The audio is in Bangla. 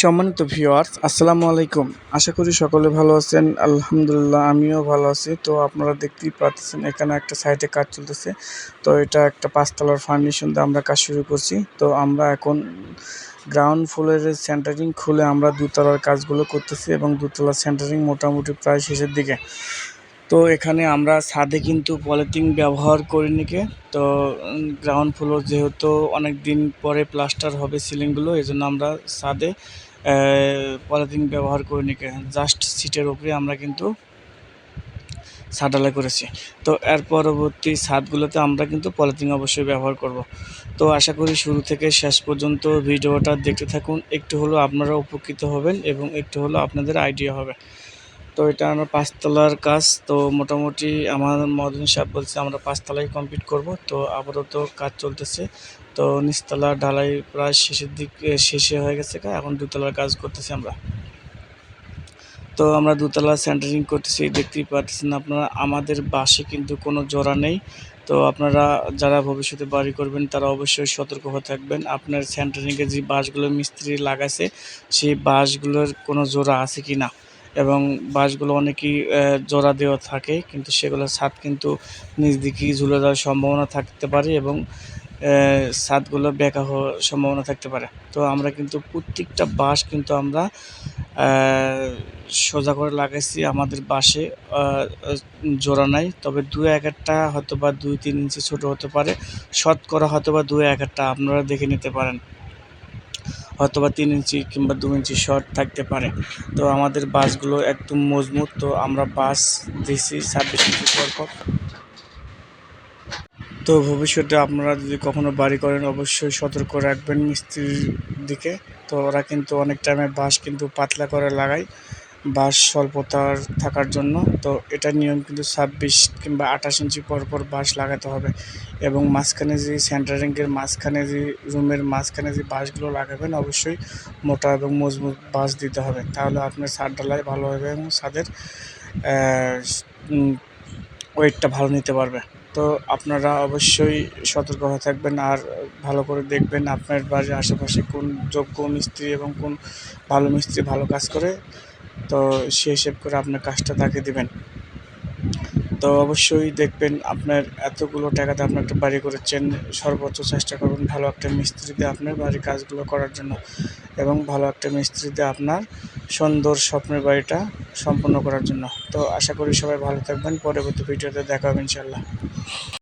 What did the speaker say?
সম্মানিত ভিউয়ার্স আসসালামু আলাইকুম। আশা করি সকলে ভালো আছেন। আলহামদুলিল্লাহ, আমিও ভালো আছি। তো আপনারা দেখতেই পাচ্ছেন, এখানে একটা সাইডে কাজ চলতেছে। তো এটা একটা পাঁচতলার ফার্নিশন দিয়ে আমরা কাজ শুরু করছি। তো আমরা এখন গ্রাউন্ড ফ্লোরের সেন্টারিং খুলে আমরা দুতলার কাজগুলো করতেছি এবং দুতলার সেন্টারিং মোটামুটি প্রায় শেষের দিকে। তো এখানে আমরা ছাদে কিন্তু পলিথিন ব্যবহার করি নিকে তো গ্রাউন্ড ফ্লোর যেহেতু অনেক দিন পরে প্লাস্টার হবে সিলিংগুলো এই জন্য আমরা ছাদে পলিথিন ব্যবহার করি নিকে জাস্ট সিটের উপরে আমরা কিন্তু ছাদ ঢালাই করেছি। তো এর পরবর্তী ছাদগুলোতে আমরা কিন্তু পলিথিন অবশ্যই ব্যবহার করব। তো আশা করি শুরু থেকে শেষ পর্যন্ত ভিডিওটা দেখতে থাকুন। একটু হলেও আপনারা উপকৃত হবেন এবং একটু হলেও আপনাদের আইডিয়া হবে। তো এটা আমার পাঁচতলার কাজ। তো মোটামুটি আমার মদন সাহেব বলছে, আমরা পাঁচতলায় কমপ্লিট করব। তো আপাতত কাজ চলতেছে। তো নিচতলা ঢালাই প্রায় শেষের দিক, শেষে হয়ে গেছে এখন দুতলার কাজ করতেছি আমরা। তো আমরা দুতলা সেন্টারিং করতেছি, দেখতেই পাচ্ছেন আপনারা। আমাদের বাসে কিন্তু কোনো জোড়া নেই। তো আপনারা যারা ভবিষ্যতে বাড়ি করবেন, তারা অবশ্যই সতর্ক হয়ে থাকবেন। আপনার সেন্টারিংয়ে যে বাসগুলো মিস্ত্রি লাগাছে সেই বাসগুলোর কোনো জোড়া আছে কি না এবং বাসগুলো অনেকেই জোড়া দেওয়া থাকে, কিন্তু সেগুলোর ছাদ কিন্তু নিজ দিকে ঝুলে যাওয়ার সম্ভাবনা থাকতে পারে এবং ছাদগুলো বেঁকা হওয়ার সম্ভাবনা থাকতে পারে। তো আমরা কিন্তু প্রত্যেকটা বাঁশ কিন্তু আমরা সোজা করে লাগাইছি আমাদের বাসে জোড়া নাই। তবে দু এক একটা হয়তো বা দুই তিন ইঞ্চি ছোট হতে পারে, শতকরা হয়তো বা দু এক একটা আপনারা দেখে নিতে পারেন। হয়তো বা তিন ইঞ্চি কিংবা দু ইঞ্চি শর্ট থাকতে পারে। তো আমাদের বাসগুলো একদম মজবুত। তো আমরা বাস দিছি ছাব্বিশ ইঞ্চি পর পর। তো ভবিষ্যতে আপনারা যদি কখনো বাড়ি করেন, অবশ্যই সতর্ক রাখবেন মিস্ত্রির দিকে। তো ওরা কিন্তু অনেক টাইমে বাঁশ কিন্তু পাতলা করে লাগায়। বাঁশ স্বল্পতার থাকার জন্য, তো এটার নিয়ম কিন্তু ছাব্বিশ কিংবা আঠাশ ইঞ্চি পর পর বাঁশ লাগাতে হবে। এবং মাঝখানে যে সেন্টারিংয়ের মাঝখানে যে রুমের মাঝখানে যে বাঁশগুলো লাগাবেন, অবশ্যই মোটা এবং মজবুত বাঁশ দিতে হবে। তাহলে আপনার ছাদ ঢালাই ভালো হবে এবং ছাদের ওয়েটটা ভালো নিতে পারবে। তো আপনারা অবশ্যই সতর্ক হয়ে থাকবেন আর ভালো করে দেখবেন আপনার বাড়ির আশেপাশে কোন যোগ্য মিস্ত্রি এবং কোন ভালো মিস্ত্রি ভালো কাজ করে। তো সে হিসেব করে আপনার কাজটা তাকে দেবেন। তো অবশ্যই দেখবেন আপনার এতগুলো টাকাতে আপনি একটা বাড়ি করেছেন, সর্বোচ্চ চেষ্টা করবেন ভালো একটা মিস্ত্রি দিয়ে আপনার বাড়ির কাজগুলো করার জন্য এবং ভালো একটা মিস্ত্রি দিয়ে আপনার সুন্দর স্বপ্নের বাড়িটা সম্পন্ন করার জন্য। তো আশা করি সবাই ভালো থাকবেন, পরবর্তী ভিডিওতে দেখা হবে ইনশাল্লাহ